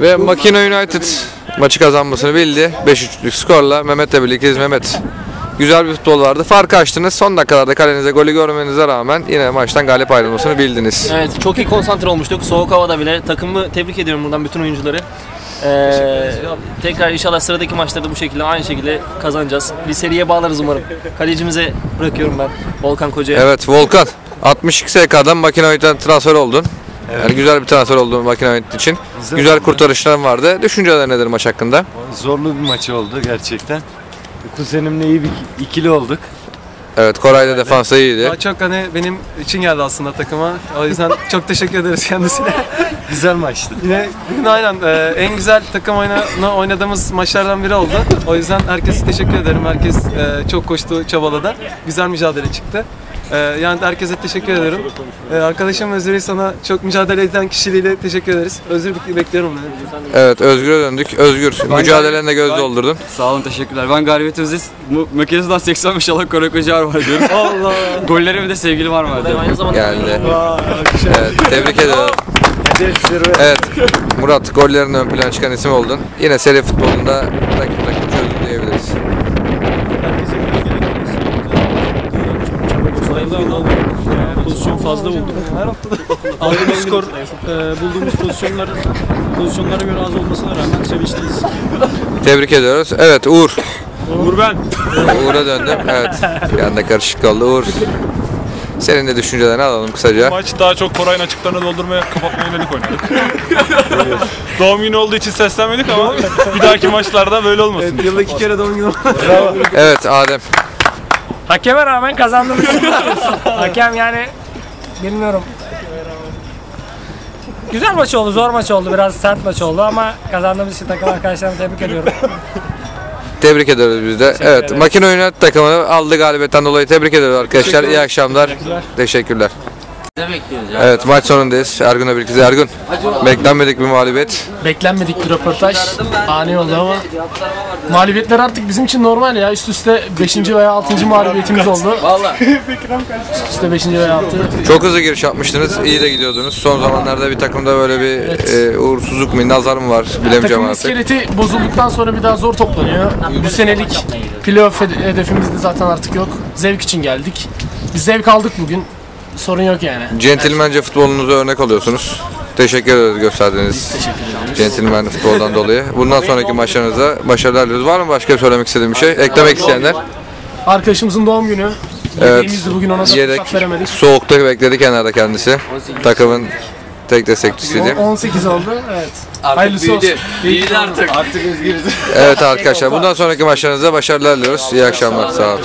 Ve Makina United maçı kazanmasını bildi. 5-3'lük skorla Mehmet'le birlikteyiz. Mehmet güzel bir futbol vardı. Farkı açtınız. Son dakikalarda kalenize golü görmenize rağmen yine maçtan galip ayrılmasını bildiniz. Evet çok iyi konsantre olmuştuk. Soğuk havada bile. Takımı tebrik ediyorum buradan bütün oyuncuları. Ee, tekrar inşallah sıradaki maçlarda bu şekilde aynı şekilde kazanacağız. Bir seriye bağlarız umarım. Kalecimize bırakıyorum ben. Volkan Koca'ya. Evet Volkan 62 SK'dan Makina United'den transfer oldun. Yani güzel bir transfer oldu Makina United için. Güzel Güzel oldu. kurtarışların vardı. Düşünceler nedir maç hakkında? Zorlu bir maç oldu gerçekten. Kuzenimle iyi bir ikili olduk. Evet Koray da defansta iyiydi. Daha çok hani benim için geldi aslında takıma. O yüzden çok teşekkür ederiz kendisine. Güzel maçtı. Yine bugün aynen e, en güzel takım oyunu oynadığımız maçlardan biri oldu. O yüzden herkese teşekkür ederim. Herkes e, çok koştu, çabaladı. Güzel mücadele çıktı. E, yani herkese teşekkür ederim. E, arkadaşım Özgür'e sana çok mücadele eden kişiliğiyle teşekkür ederiz. Özür bek- bekliyorum. Yani. Evet Özgür'e döndük. Özgür mücadelelerine göz doldurdun. Sağ olun teşekkürler. Ben galibiyetimizi mu- makinesinden 85 alan Koray Kocaer var diyorum. Allah. Gollerimi de sevgili var var diyorum. aynı zamanda Geldi. Evet, tebrik ediyorum. Evet, Murat gollerin ön plana çıkan isim oldun. Yine seri futbolunda rakip rakip çözdün diyebiliriz. Pozisyon fazla bulduk. Aldığımız skor, e, bulduğumuz pozisyonlar pozisyonlara göre az olmasına rağmen sevinçliyiz. Tebrik ediyoruz. Evet Uğur. Uğur ben. Uğur'a döndüm. Evet. Bir anda karışık oldu. Uğur. Senin de düşüncelerini alalım kısaca. Maç daha çok Koray'ın açıklarını doldurmaya, kapatmaya yönelik oynadık. Doğum günü olduğu için seslenmedik ama bir dahaki maçlarda böyle olmasın. Yılda iki kere doğum günü Evet Adem. Hakeme rağmen kazandığımız için mutluyuz. Hakem yani bilmiyorum. Güzel maç oldu, zor maç oldu, biraz sert maç oldu ama kazandığımız için takım arkadaşlarımı tebrik ediyorum. Tebrik ediyoruz biz de. Evet, Makine United takımını aldı galibiyetten dolayı tebrik ediyoruz arkadaşlar. İyi akşamlar. Teşekkürler. Evet maç sonundayız. Ergun'la birlikte. Ergun, beklenmedik bir mağlubiyet. Beklenmedik bir röportaj. Ani oldu ama. Mağlubiyetler artık bizim için normal ya. Üst üste 5. veya 6. mağlubiyetimiz oldu. Üst üste 5. veya 6. Çok hızlı giriş yapmıştınız. iyi de gidiyordunuz. Son zamanlarda bir takımda böyle bir e, uğursuzluk mu, nazar mı var bilemeyeceğim Takımın artık. iskeleti bozulduktan sonra bir daha zor toplanıyor. Bu senelik playoff hed- hedefimiz de zaten artık yok. Zevk için geldik. Biz zevk aldık bugün. Sorun yok yani. Centilmence futbolunuza örnek oluyorsunuz. Teşekkür ederiz gösterdiğiniz centilmen futboldan dolayı. Bundan sonraki maçlarınızda başarılar diliyoruz. Var mı başka söylemek istediğim bir şey? Eklemek isteyenler? Arkadaşımızın doğum günü. Evet. Bugün ona da Yedek. fırsat veremedik. Soğukta bekledi kenarda kendisi. Takımın tek destekçisiydi. 18 oldu. Evet. Hayırlısı olsun. Büyüdü artık. Evet arkadaşlar bundan sonraki maçlarınızda başarılar diliyoruz. İyi akşamlar. Sağ olun.